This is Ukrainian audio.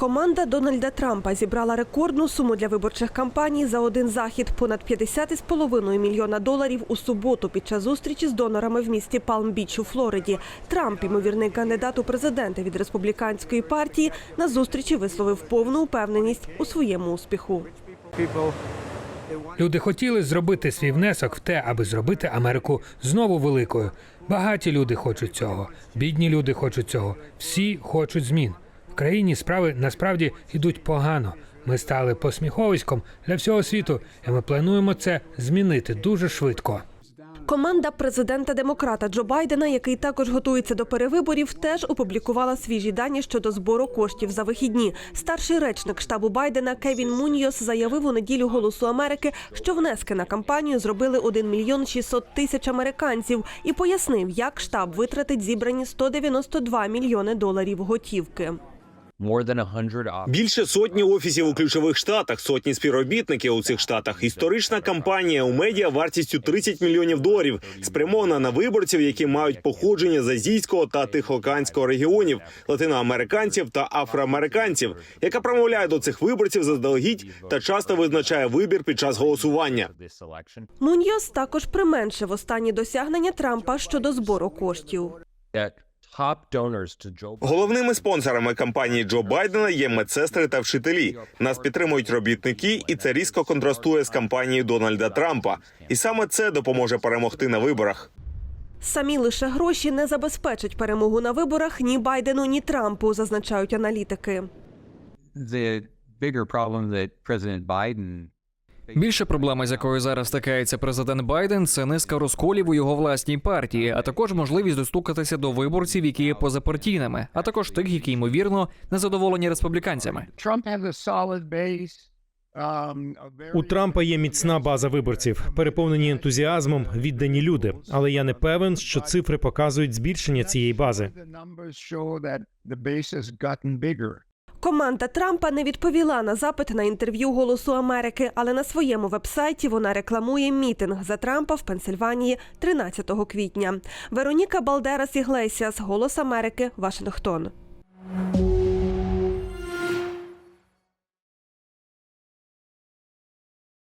Команда Дональда Трампа зібрала рекордну суму для виборчих кампаній за один захід – понад 50,5 мільйона доларів у суботу під час зустрічі з донорами в місті Палм-Біч у Флориді. Трамп, ймовірний кандидат у президенти від республіканської партії, на зустрічі висловив повну упевненість у своєму успіху. Люди хотіли зробити свій внесок в те, аби зробити Америку знову великою. Багаті люди хочуть цього, бідні люди хочуть цього. Всі хочуть змін. В країні справи насправді йдуть погано. Ми стали посміховиськом для всього світу, і ми плануємо це змінити дуже швидко. Команда президента демократа Джо Байдена, який також готується до перевиборів, теж опублікувала свіжі дані щодо збору коштів за вихідні. Старший речник штабу Байдена Кевін Муньйос заявив у неділю Голосу Америки, що внески на кампанію зробили 1 мільйон 600 тисяч американців, і пояснив, як штаб витратить зібрані 192 мільйони доларів готівки. More than 100 op- Більше сотні офісів у ключових штатах, сотні співробітників у цих штатах. Історична кампанія у медіа вартістю 30 мільйонів доларів спрямована на виборців, які мають походження з азійського та тихоокеанського регіонів, латиноамериканців та афроамериканців, яка промовляє до цих виборців заздалегідь та часто визначає вибір під час голосування. Муньйос також применшив останні досягнення Трампа щодо збору коштів. Головними спонсорами кампанії Джо Байдена є медсестри та вчителі. Нас підтримують робітники, і це різко контрастує з кампанією Дональда Трампа. І саме це допоможе перемогти на виборах. Самі лише гроші не забезпечать перемогу на виборах ні Байдену, ні Трампу, зазначають аналітики. the bigger problem that President Biden Більша проблема, з якою зараз стикається президент Байден, це низка розколів у його власній партії, а також можливість достукатися до виборців, які є позапартійними, а також тих, які ймовірно незадоволені республіканцями. Um, У Трампа є міцна база виборців, переповнені ентузіазмом, віддані люди. Але я не певен, що цифри показують збільшення цієї бази. Команда Трампа не відповіла на запит на інтерв'ю Голосу Америки, але на своєму вебсайті вона рекламує мітинг за Трампа в Пенсильванії 13 квітня. Вероніка Балдерас Іглесіас, Голос Америки, Вашингтон.